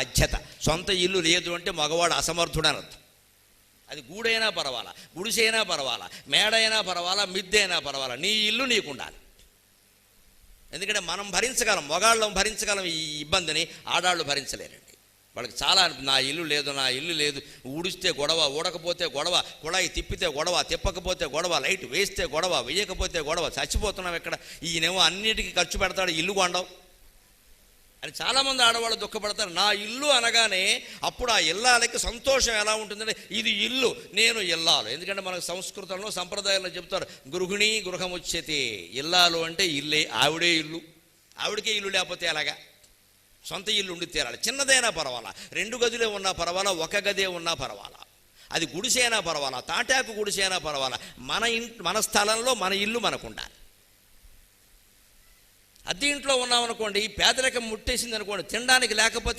బాధ్యత సొంత ఇల్లు లేదు అంటే మగవాడు అసమర్థుడు అనర్థం అది గూడైనా పర్వాలా గుడిసైనా పర్వాలా మేడైనా పర్వాలా మిద్దైనా పర్వాలా నీ ఇల్లు నీకుండాలి. ఎందుకంటే మనం భరించగలం మగాళ్ళం భరించగలం ఈ ఇబ్బందిని ఆడాళ్ళు భరించలేరండి. వాళ్ళకి చాలా నా ఇల్లు లేదు నా ఇల్లు లేదు ఊడిస్తే గొడవ ఊడకపోతే గొడవ కుళాయి తిప్పితే గొడవ తిప్పకపోతే గొడవ లైట్ వేస్తే గొడవ వేయకపోతే గొడవ చచ్చిపోతున్నాం ఇక్కడ ఈయనేమో అన్నిటికీ ఖర్చు పెడతాడు ఇల్లు కొండవు. అని చాలామంది ఆడవాళ్ళు దుఃఖపడతారు. నా ఇల్లు అనగానే అప్పుడు ఆ ఇల్లాలకి సంతోషం ఎలా ఉంటుందంటే ఇది ఇల్లు నేను ఇల్లాలు. ఎందుకంటే మనకు సంస్కృతంలో సంప్రదాయంలో చెప్తారు గృహిణి గృహముచ్యతే ఇల్లాలు అంటే ఇల్లే ఆవిడే ఇల్లు. ఆవిడకే ఇల్లు లేకపోతే అలాగా సొంత ఇల్లు ఉండి తీరాలి. చిన్నదైనా పర్వాలా. రెండు గదులే ఉన్నా పర్వాలా ఒక గదే ఉన్నా పర్వాలా. అది గుడిసైనా పర్వాలా తాటాకు గుడిసైనా పర్వాలా. మన ఇంట్ మన స్థలంలో మన ఇల్లు మనకు ఉండాలి అద్దె ఇంట్లో ఉన్నామనుకోండి పేదరికం ముట్టేసింది అనుకోండి తినడానికి లేకపోతే